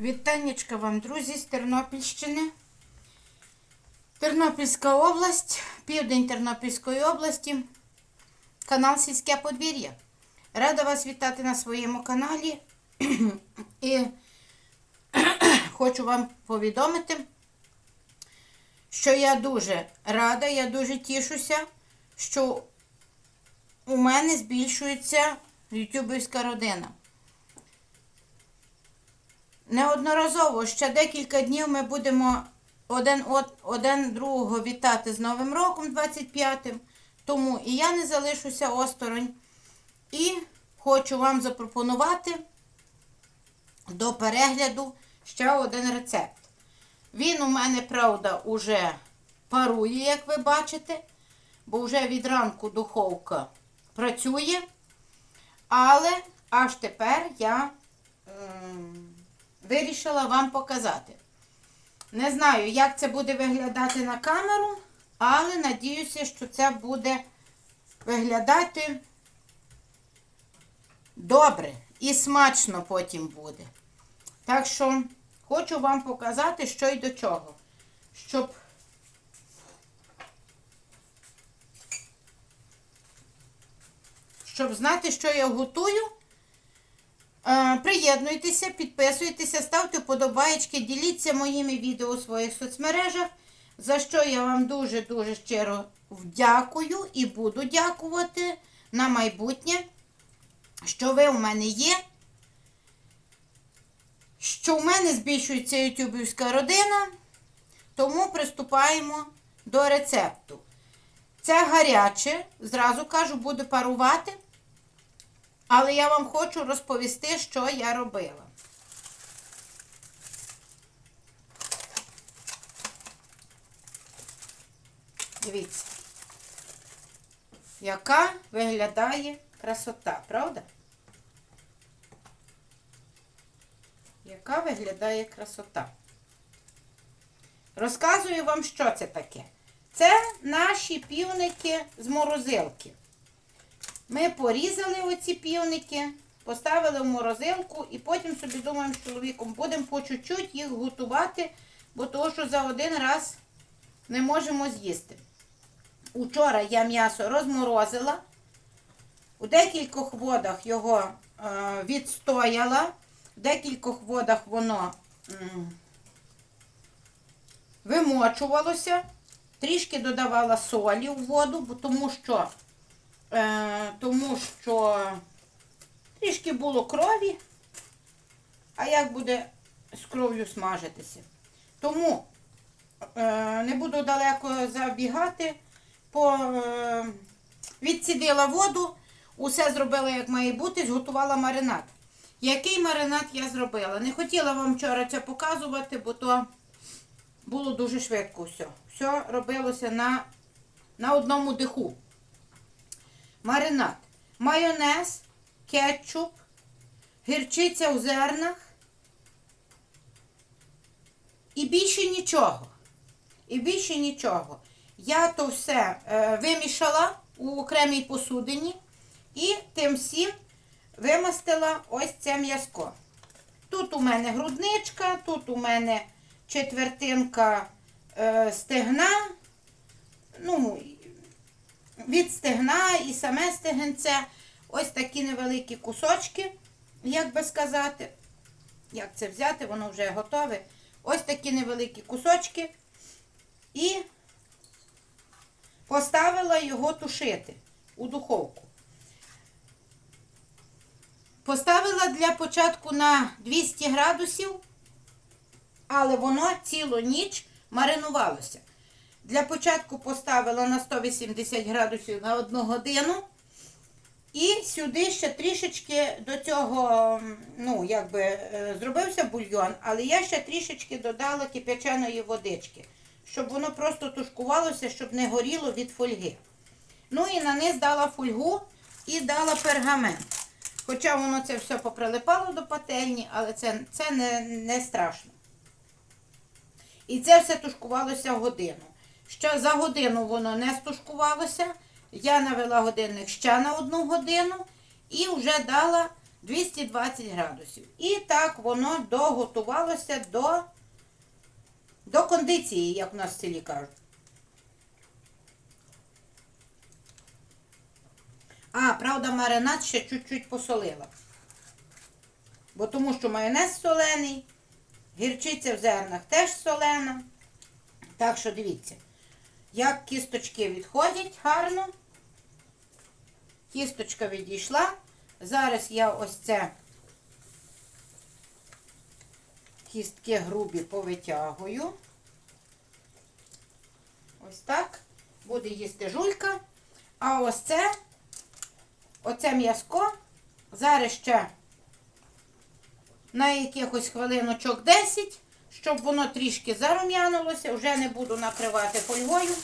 Вітаннячка вам, друзі, з Тернопільщини. Тернопільська область, південь Тернопільської області, канал Сільське подвір'я. Рада вас вітати на своєму каналі. І хочу вам повідомити, що я дуже рада, я дуже тішуся, що у мене збільшується ютубівська родина. Неодноразово ще декілька днів ми будемо один один другого вітати з Новим роком 25-м. Тому і я не залишуся осторонь. І хочу вам запропонувати до перегляду ще один рецепт. Він у мене, правда, уже парує, як ви бачите, бо вже від ранку духовка працює. Але аж тепер я ем, вирішила вам показати. Не знаю, як це буде виглядати на камеру, але надіюся, що це буде виглядати добре і смачно потім буде. Так що хочу вам показати, що й до чого. Щоб щоб знати, що я готую. Е, Приєднуйтеся, підписуйтеся, ставте вподобаєчки, діліться моїми відео у своїх соцмережах, за що я вам дуже-дуже щиро вдякую і буду дякувати на майбутнє, що ви у мене є, що у мене збільшується ютубівська родина, тому приступаємо до рецепту. Це гаряче, зразу кажу, буде парувати. Але я вам хочу розповісти, що я робила. Дивіться, яка виглядає красота, правда? Яка виглядає красота? Розказую вам, що це таке. Це наші півники з морозилки. Ми порізали оці півники, поставили в морозилку і потім собі думаємо з чоловіком, будемо по чуть-чуть їх готувати, бо того, що за один раз не можемо з'їсти. Учора я м'ясо розморозила, у декількох водах його е, відстояла, в декількох водах воно вимочувалося, трішки додавала солі в воду, тому що Е, тому що трішки було крові, а як буде з кров'ю смажитися. Тому е, не буду далеко забігати, по, е, відсідила воду, усе зробила, як має бути, зготувала маринад. Який маринад я зробила? Не хотіла вам вчора це показувати, бо то було дуже швидко все. Все робилося на, на одному диху. Маринад. Майонез, кетчуп, гірчиця у зернах. І більше нічого. І більше нічого. Я то все е, вимішала у окремій посудині і тим всім вимастила ось це м'язко. Тут у мене грудничка, тут у мене четвертинка е, стегна. Ну, від стегна і саме стегенце. Ось такі невеликі кусочки, як би сказати. Як це взяти, воно вже готове. Ось такі невеликі кусочки. І поставила його тушити у духовку. Поставила для початку на 200 градусів, але воно цілу ніч маринувалося. Для початку поставила на 180 градусів на 1 годину. І сюди ще трішечки до цього, ну, якби, е, зробився бульйон, але я ще трішечки додала кип'яченої водички, щоб воно просто тушкувалося, щоб не горіло від фольги. Ну і на низ дала фольгу і дала пергамент. Хоча воно це все поприлипало до пательні, але це, це не, не страшно. І це все тушкувалося годину. Ще за годину воно не стушкувалося. Я навела годинник ще на одну годину і вже дала 220 градусів. І так воно доготувалося до, до кондиції, як у нас в селі кажуть. А, правда, маринад ще чуть-чуть посолила. Бо тому що майонез солений, гірчиця в зернах теж солена. Так що дивіться, як кісточки відходять гарно. Кісточка відійшла. Зараз я ось це кістки грубі повитягую. Ось так. Буде їсти жулька. А ось це, оце м'язко. Зараз ще на якихось хвилиночок 10, щоб воно трішки зарум'янулося. Вже не буду накривати фольгою.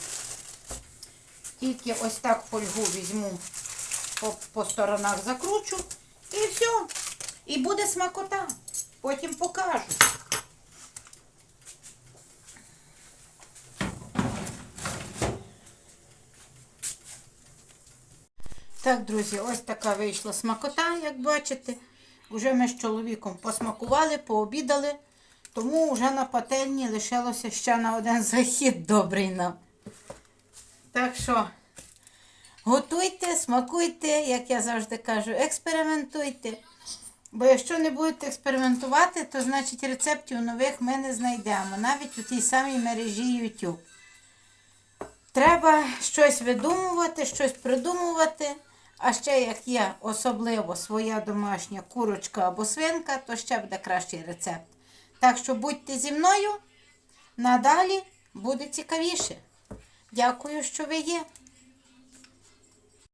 Тільки ось так фольгу візьму по, по сторонах закручу. І все. І буде смакота. Потім покажу. Так, друзі, ось така вийшла смакота, як бачите. Уже ми з чоловіком посмакували, пообідали, тому вже на пательні лишилося ще на один захід добрий нам. Так що готуйте, смакуйте, як я завжди кажу, експериментуйте. Бо якщо не будете експериментувати, то значить рецептів нових ми не знайдемо, навіть у тій самій мережі YouTube. Треба щось видумувати, щось придумувати. А ще як є особливо своя домашня курочка або свинка, то ще буде кращий рецепт. Так що будьте зі мною, надалі буде цікавіше. Дякую, що ви є.